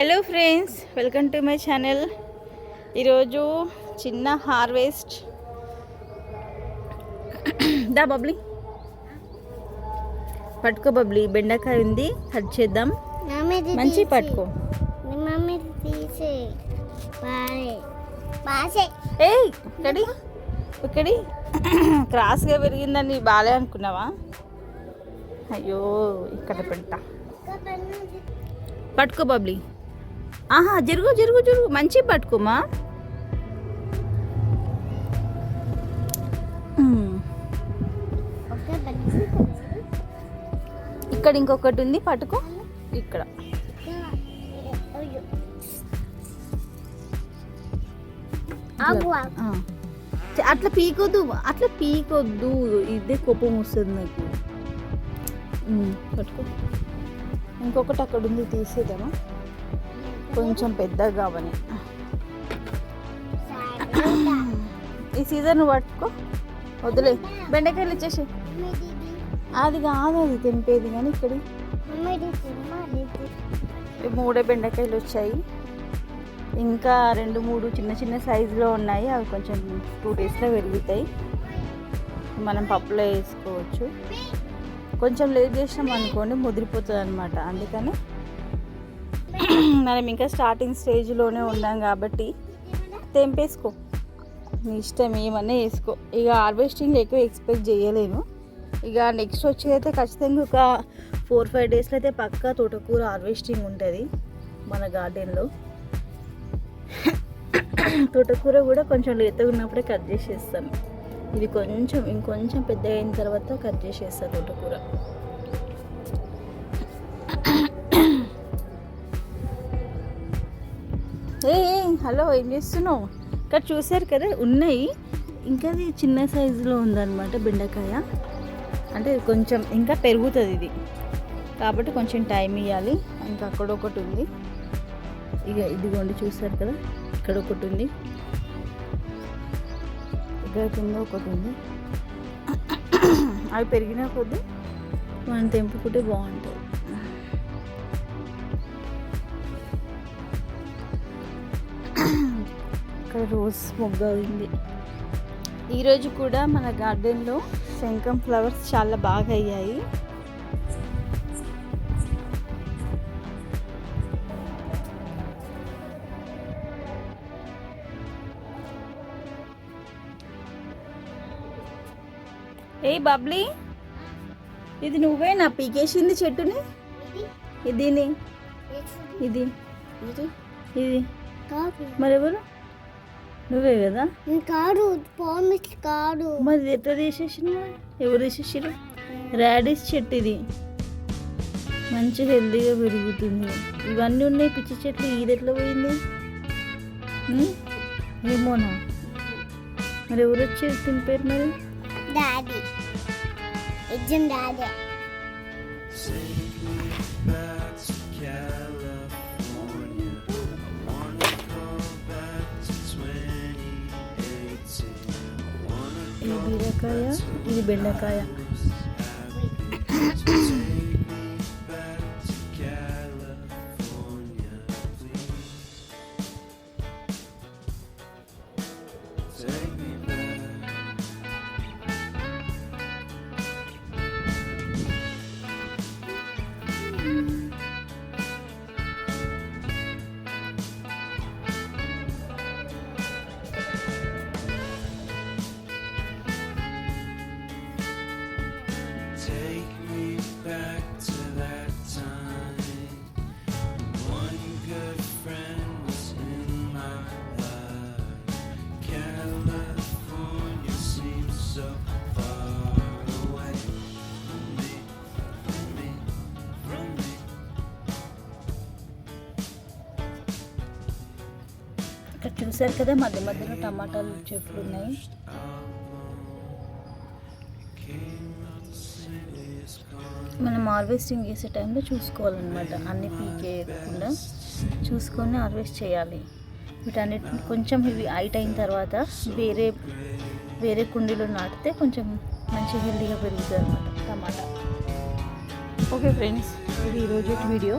Hello friends welcome to my channel ఈరోజు చిన్న harvest దా బబ్లీ. పట్టుకో బబ్లీ బెండకాయ ఉంది కట్ చేద్దాం. మంచి పట్టుకో. ఇక్కడి. ఇక్కడి. క్రాస్గా పెరిగిందని బాలే అనుకున్నావా? అయ్యో ఇక్కడ పెడతా. పట్టుకో బబ్లీ. ఆహా జరుగు జరుగు జరుగు. మంచి పట్టుకోమా? ఇక్కడ ఇంకొకటి ఉంది పట్టుకో. ఇక్కడ. అట్లా పీకొద్దు అట్లా పీకొద్దు. ఇదే కోపం వస్తుంది నాకు. పట్టుకో. ఇంకొకటి అక్కడ ఉంది తీసేద్దామా? కొంచెం పెద్దగా కావని ఈ సీజన్ నువ్వు పట్టుకో. వద్దులే. బెండకాయలు ఇచ్చేసి. అది కాదు అది తెంపేది కానీ ఇక్కడ. ఈ మూడే బెండకాయలు వచ్చాయి. ఇంకా రెండు మూడు చిన్న చిన్న సైజులో ఉన్నాయి. అవి కొంచెం టూ డేస్లో పెరుగుతాయి. మనం పప్పులో వేసుకోవచ్చు. కొంచెం లేట్ చేసినాం అనుకోండి ముదిరిపోతుంది అనమాట అందుకని మనం ఇంకా స్టార్టింగ్ స్టేజ్లోనే ఉన్నాం కాబట్టి తెంపేసుకో. నీ ఇష్టం ఏమన్నా వేసుకో. ఇక హార్వెస్టింగ్ ఎక్కువ ఎక్స్పెక్ట్ చేయలేను. ఇక నెక్స్ట్ వచ్చేదైతే ఖచ్చితంగా ఒక ఫోర్ ఫైవ్ డేస్లో అయితే పక్కా తోటకూర హార్వెస్టింగ్ ఉంటుంది మన గార్డెన్లో తోటకూర కూడా కొంచెం లేతగా ఉన్నప్పుడే కట్ చేసేస్తాను. ఇది కొంచెం ఇంకొంచెం పెద్ద అయిన తర్వాత కట్ చేసేస్తాను తోటకూర. ఏ హలో ఏం చేస్తున్నావు? ఇక్కడ చూసారు కదా ఉన్నాయి. ఇంకా అది చిన్న సైజులో ఉందన్నమాట బెండకాయ. అంటే కొంచెం ఇంకా పెరుగుతుంది ఇది. కాబట్టి కొంచెం టైం ఇవ్వాలి ఇంకా అక్కడ ఒకటి ఉంది. ఇక ఇదిగోండి చూసారు కదా ఇక్కడ ఒకటి ఉంది. ఇక్కడ కింద ఒకటి ఉంది. అవి పెరిగిన కొద్దీ మనం తెంపుకుంటే బాగుంటుంది. ఇక్కడ రోజ్ మొగ్గ ఉంది ఈరోజు కూడా మన గార్డెన్లో శంఖం ఫ్లవర్స్ చాలా బాగా అయ్యాయి ఏ బబ్లీ ఇది నువ్వే నా పీకేసింది చెట్టుని? ఇదిని? ఇది? ఇది? మరెవరు? నువ్వే కదా? కాడు ప్రామిస్ కాడు మరి ఎట్లా తీసేసిన ఎవరు తీసేసారు రాడిష్ చెట్టు ఇది మంచి హెల్తీగా పెరుగుతుంది. ఇవన్నీ ఉన్నాయి పిచ్చి చెట్లు. ఇది ఎట్లా పోయింది? ఏమోనా మరి ఎవరు వచ్చి తింపారు మరి? డాడీ. Exam daddy. బీరకాయ ఇది బెండకాయ ఇక్కడ చూసారు కదా మధ్య మధ్యలో టమాటాలు చెట్లు ఉన్నాయి. మనం హార్వెస్టింగ్ చేసే టైంలో చూసుకోవాలన్నమాట. అన్ని పీకేయకుండా చూసుకొని హార్వెస్ట్ చేయాలి. వీటన్నిటిని కొంచెం ఇవి హైట్ అయిన తర్వాత వేరే వేరే కుండీలో నాటితే కొంచెం మంచి హెల్దీగా పెరుగుతుంది అనమాట టమాటా. ఓకే ఫ్రెండ్స్ ఇది ఈరోజు వీడియో.